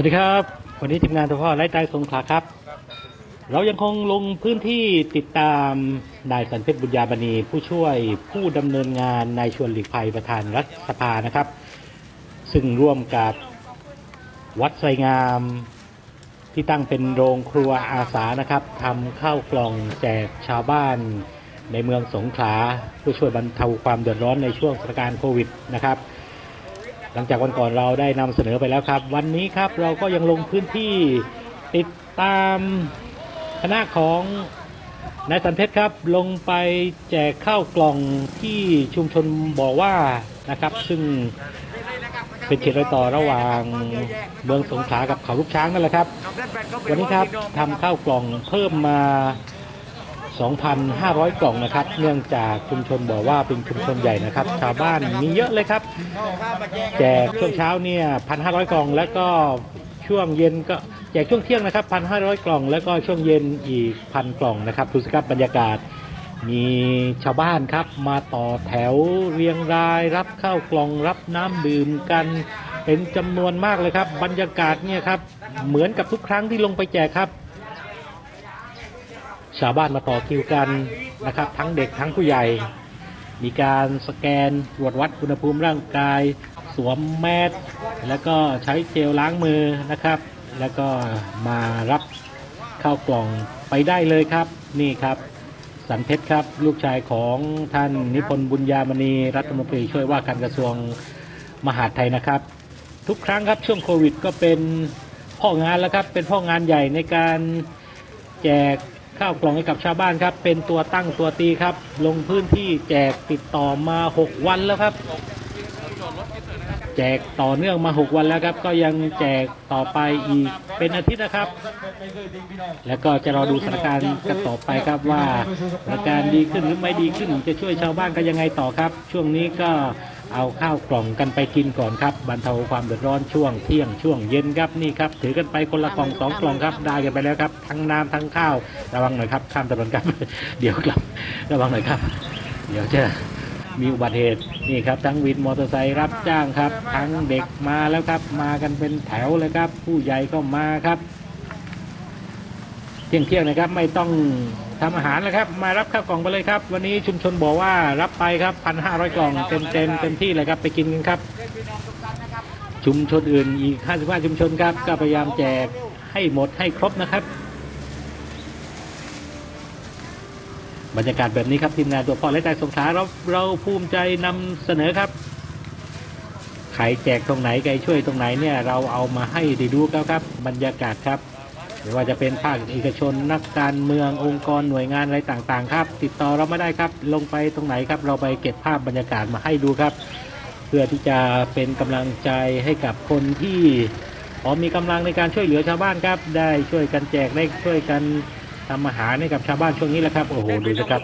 วัสดีครับ วันนี้ทีมงานตัวพ่อไร้ใจสงขลาครับ เรายังคงลงพื้นที่ติดตามนายสันเพชรบุญญาบณีผู้ช่วยผู้ดำเนินงานนายชวนหลีกภัยประธานรัฐสภานะครับ ซึ่งร่วมกับวัดไสงามที่ตั้งเป็นโรงครัวอาสานะครับทำข้าวกล่องแจกชาวบ้านในเมืองสงขลาเพื่อช่วยบรรเทาความเดือดร้อนในช่วงสถานการณ์โควิดนะครับ หลังจากวันก่อนเราได้นำเสนอไปแล้วครับ วันนี้ครับเราก็ยังลงพื้นที่ติดตามคณะของนายสันเพชรครับลงไปแจกข้าวกล่องที่ชุมชนบอกว่านะครับ ซึ่งเป็นเขตรอยต่อระหว่างเมืองสงขลากับเขาลูกช้างนั่นแหละครับ วันนี้ครับทำข้าวกล่องเพิ่มมา 2,500 กล่องนะครับ เนื่องจากชุมชนบอกว่าเป็นชุมชนใหญ่นะครับ ชาวบ้านมีเยอะเลยครับ แจกช่วงเช้าเนี่ย 1,500 กล่อง แล้วก็ช่วงเย็นก็แจกช่วงเที่ยงนะครับ 1,500 กล่อง แล้วก็ช่วงเย็นอีกพันกล่องนะครับดูสิครับบรรยากาศมีชาวบ้านครับมาต่อแถวเรียงราย รับข้าวกล่องรับน้ำดื่มกัน เป็นจำนวนมากเลยครับ บรรยากาศเนี่ยครับเหมือนกับทุกครั้งที่ลงไปแจกครับ ชาวบ้านมาต่อคิวกันนะครับ ทั้งเด็กทั้งผู้ใหญ่ มีการสแกนตรวจวัดอุณหภูมิร่างกาย สวมแมสแล้วก็ใช้เจลล้างมือนะครับ แล้วก็มารับข้าวกล่องไปได้เลยครับ นี่ครับ สันเพชรครับ ลูกชายของท่านนิพนธ์บุญญามณีรัฐมนตรีช่วยว่าการกระทรวงมหาดไทยนะครับ ทุกครั้งครับช่วงโควิดก็เป็นพ่องานแล้วครับ เป็นพ่องานใหญ่ในการแจก ข้าวกล่องให้กับชาวบ้านครับ เป็นตัวตั้งตัวตีครับ ลงพื้นที่แจกติดต่อมา 6 วันแล้วครับ แจกต่อเนื่องมา 6 วันแล้วครับ ก็ยังแจกต่อไปอีกเป็นอาทิตย์นะครับ แล้วก็จะรอดูสถานการณ์กันต่อไปครับว่าสถานการณ์ดีขึ้นหรือไม่ดีขึ้น จะช่วยชาวบ้านกันยังไงต่อครับ ช่วงนี้ก็ เอาข้าวกล่องกันไปกินก่อนครับบรรเทาความเดือดร้อนช่วงเที่ยงช่วงเย็นครับนี่ครับถือกันไปคนละกล่องสองกล่องครับได้กันไปแล้วครับ ทั้งน้ำทั้งข้าวระวังหน่อยครับข้ามถนนครับ เดี๋ยวกลับระวังหน่อยครับ เดี๋ยวจะมีอุบัติเหตุนี่ครับทั้งวินมอเตอร์ไซค์รับจ้างครับ ทั้งเด็กมาแล้วครับ มากันเป็นแถวเลยครับ ผู้ใหญ่ก็มาครับ เที่ยงเที่ยงๆนะครับไม่ต้อง ทำอาหารแล้วครับ มารับข้าวกล่องไปเลยครับ วันนี้ชุมชนบอกว่ารับไปครับพันห้าร้อยกล่องเต็มเต็มเต็มที่เลยครับไปกินกันครับ ชุมชนอื่นอีก55ชุมชนครับ ก็พยายามแจกให้หมดให้ครบนะครับ บรรยากาศแบบนี้ครับทีมงานตัวพ่อและใจสงขาเราเราภูมิใจนำเสนอครับใครแจกตรงไหนใครช่วยตรงไหนเนี่ย เราเอามาให้ได้ดูกันครับ บรรยากาศครับ ไม่ว่าจะเป็นภาคเอกชนนักการเมืององค์กรหน่วยงานอะไรต่างๆ ครับ ติดต่อเราไม่ได้ครับ ลงไปตรงไหนครับ เราไปเก็บภาพบรรยากาศมาให้ดูครับ เพื่อที่จะเป็นกำลังใจให้กับคนที่พอมีกำลังในการช่วยเหลือชาวบ้านครับ ได้ช่วยกันแจกได้ช่วยกันทำอาหารให้กับชาวบ้านช่วงนี้แหละครับโอ้โหดูสิครับ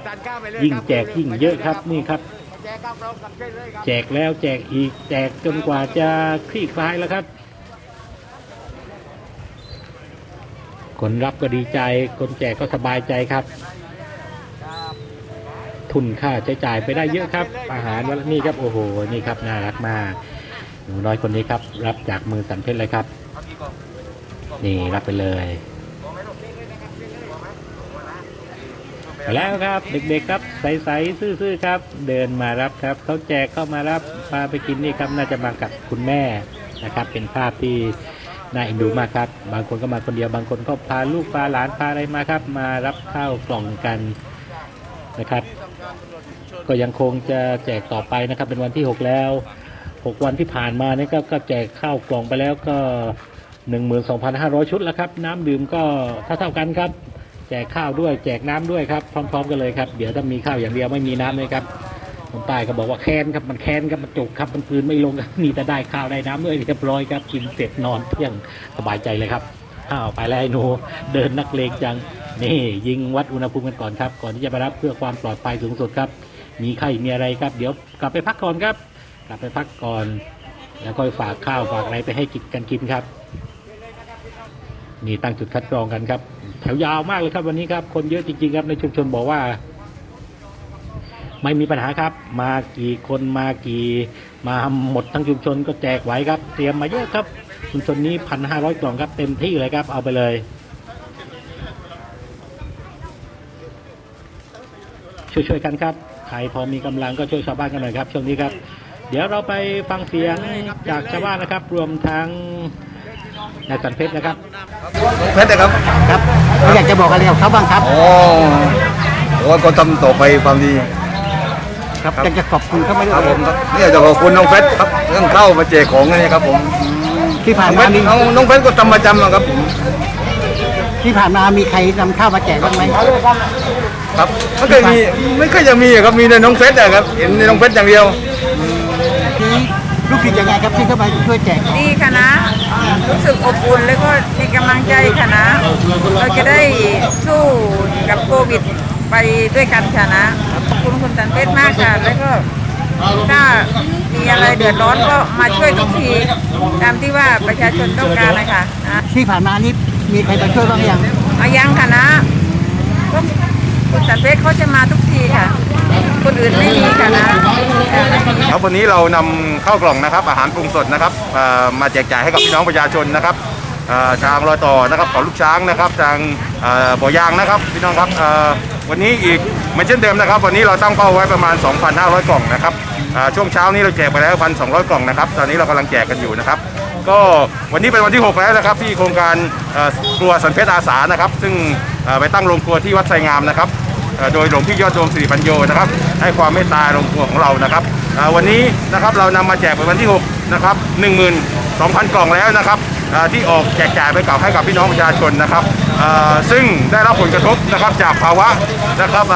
ยิ่งแจกยิ่งเยอะครับนี่ครับแจกแล้วแจกอีกแจกจนกว่าจะคลี่คลายแล้วครับ คนรับก็ดีใจ คนแจกก็สบายใจครับ ทุนค่าใช้จ่ายไปได้เยอะครับ อาหารวันนี่ครับโอ้โหนี่ครับน่ารักมากหนูน้อยคนนี้ครับ รับจากมือสันเพชรเลยครับ นี่รับไปเลยไปแล้วครับ เด็กๆครับ ใสๆซื่อๆครับ เดินมารับครับเขาแจกเข้ามารับพาไปกินนี่ครับน่าจะมากับคุณแม่นะครับ เป็นภาพที่ น่าเอ็นดูมากครับ บางคนก็มาคนเดียว บางคนก็พาลูกพาหลานพาอะไรมาครับ มารับข้าวกล่องกันนะครับ ก็ยังคงจะแจกต่อไปนะครับ เป็นวันที่ 6 แล้ว 6 วันที่ผ่านมานี่ก็ก็แจกข้าวกล่องไปแล้วก็ 12,500 ชุดแล้วครับ น้ำดื่มก็เท่าเท่ากันครับ แจกข้าวด้วย แจกน้ำด้วยครับ พร้อม ๆ กันเลยครับ เดี๋ยวถ้ามีข้าวอย่างเดียวไม่มีน้ำเลยครับ คนใต้ก็บอกว่าแค้นครับมันแค้นครับมันจกครับมันคืนไม่ลงครับนี่แต่ได้ข้าวได้น้ำด้ยเรียบร้อยครับกินเสร็จนอนเที่ยงสบายใจเลยครับอ้าวไปแล้วไอ้หนูเดินนักเลงจังนี่ยิงวัดอุณหภูมิกันก่อนครับ ก่อนที่จะไปรับเพื่อความปลอดภัยสูงสุดครับ มีไข้มีอะไรครับ เดี๋ยวกลับไปพักก่อนครับ กลับไปพักก่อน แล้วก็ฝากข้าวฝากอะไรไปให้กินกันกินครับนี่ตั้งจุดคัดกรองกันครับ แถวยาวมากเลยครับวันนี้ครับ คนเยอะจริงๆครับในชุมชนบอกว่า ไม่มีปัญหาครับ มากี่คนมากี่มาหมดทั้งชุมชนก็แจกไหวครับ เตรียมมาเยอะครับชุมชนนี้พันห้าร้อยกล่องครับเต็มที่เลยครับเอาไปเลยช่วยๆกันครับใครพอมีกำลังก็ช่วยชาวบ้านกันหน่อยครับช่วงนี้ครับ เดี๋ยวเราไปฟังเสียงจากชาวบ้านนะครับ รวมทั้งนายสันเพชรนะครับเพชรนะครับครับเราอยากจะบอกอะไรกับเขาบ้างครับ โอ้โหก็ทำต่อไปความดี ครับอยากจะขอบคุณเขาไหมครับผมครับเนี่ยจะขอบคุณน้องเพชรครับเรื่องเข้ามาแจกของนี่ครับผมที่ผ่านน้องเพมาชรมีน้องน้องเพชรก็ทำประจำอะครับผมที่ผ่านมามีใครนำข้าวมาแจกบ้างไหมครับไม่เคยมีไม่เคยจะมีอะครับมีแต่น้องเพชรอะครับเห็นในน้องเพชรอย่างเดียวทีลูกศิษย์ยังไงครับที่เข้ามาช่วยแจกดีค่ะนะ รู้สึกอบอุ่นแล้วก็มีกำลังใจค่ะนะ เราจะได้สู้กับโควิดไปด้วยกันค่ะนะขอบคุณคุณ สันเพชรมากค่ะ แล้วก็ถ้ามีอะไรเดือดร้อนก็มาช่วยทุกที ตามที่ว่าประชาชนต้องการนะคะนะที่ผ่านมานี่มีใครมาช่วยบ้างยังเอายังค่ะนะก็คุณสันเพชรเขาจะมาทุกทีค่ะ คนอื่นไม่มีค่ะนะครับวันนี้เรานำข้าวกล่องนะครับ อาหารปรุงสดนะครับเอ่อมาแจกจ่ายให้กับพี่น้องประชาชนนะครับเอ่อทางรอยต่อนะครับขอลูกช้างนะครับทางเอ่อบ่อยางนะครับพี่น้องครับเอ่อวันนี้อีก เหมือนเช่นเดิมนะครับ วันนี้เราตั้งเป้าไว้ประมาณ 2,500 กล่องนะครับช่วงเช้านี้เราแจกไปแล้ว 1,200 กล่องนะครับ ตอนนี้เรากำลังแจกกันอยู่นะครับ ก็วันนี้เป็นวันที่ 6 แล้วนะครับ ที่โครงการครัวสันเพชรอาสานะครับ ซึ่งไปตั้งโรงครัวที่วัดไซงามนะครับโดยหลวงพี่ยอดโยมสิริปัญโยนะครับ ให้ความเมตตาโรงครัวของเรานะครับวันนี้นะครับเรานำมาแจกเป็นวันที่ 6 นะครับ 2,000 กล่องแล้วนะครับที่ออกแจกจ่ายไปกับให้กับพี่น้องประชาชนนะครับซึ่งได้รับผลกระทบนะครับจากภาวะนะครับ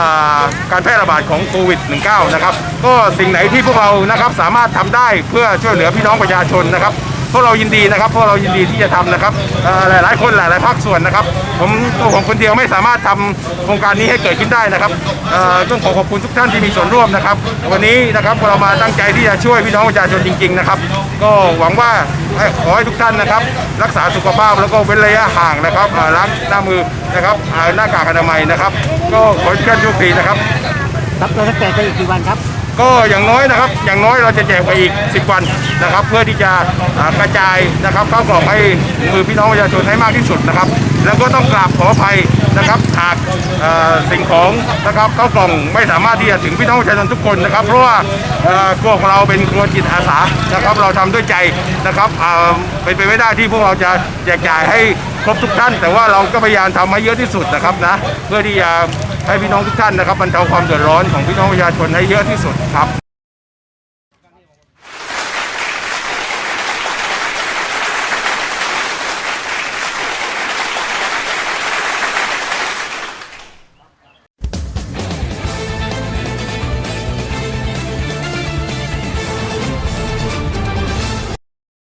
การแพร่ระบาดของโควิด -19 นะครับก็สิ่งไหนที่พวกเรานะครับสามารถทำได้เพื่อช่วยเหลือพี่น้องประชาชนนะครับ พวกเรายินดีนะครับ พวกเรายินดีที่จะทำนะครับเอ่อหลายคนหลายๆภาคส่วนนะครับ ผมตัวผมคนเดียวไม่สามารถทำโครงการนี้ให้เกิดขึ้นได้นะครับต้องขอขอบคุณทุกท่านที่มีส่วนร่วมนะครับ วันนี้นะครับเรามาตั้งใจที่จะช่วยพี่น้องประชาชนจริง ๆนะครับ ก็หวังว่าขอให้ทุกท่านนะครับ รักษาสุขภาพแล้วก็เว้นระยะห่างนะครับล้างหน้ามือนะครับหน้ากากอนามัยนะครับ ก็ขอให้ทุกท่านโชคดีนะครับครับเราจะแจกไปอีกกี่วันครับ ก็อย่างน้อยนะครับ อย่างน้อยเราจะแจกไปอีก 10 วันนะครับ เพื่อที่จะกระจายนะครับข้าวกล่องให้มือพี่น้องประชาชนให้มากที่สุดนะครับ แล้วก็ต้องกราบขออภัยนะครับหากสิ่งของนะครับข้าวกล่องไม่สามารถที่จะถึงพี่น้องประชาชนทุกคนนะครับ เพราะว่าครัวของเราเป็นครัวจิตอาสานะครับ เราทำด้วยใจนะครับเป็นไปไม่ได้ที่พวกเราจะแจกจ่ายให้ครบทุกท่าน แต่ว่าเราก็พยายามทำให้เยอะที่สุดนะครับนะเพื่อที่จะ ให้พี่น้องทุกท่านนะครับบรรเทาความเดือดร้อนของพี่น้องประชาชนให้เยอะที่สุดครับ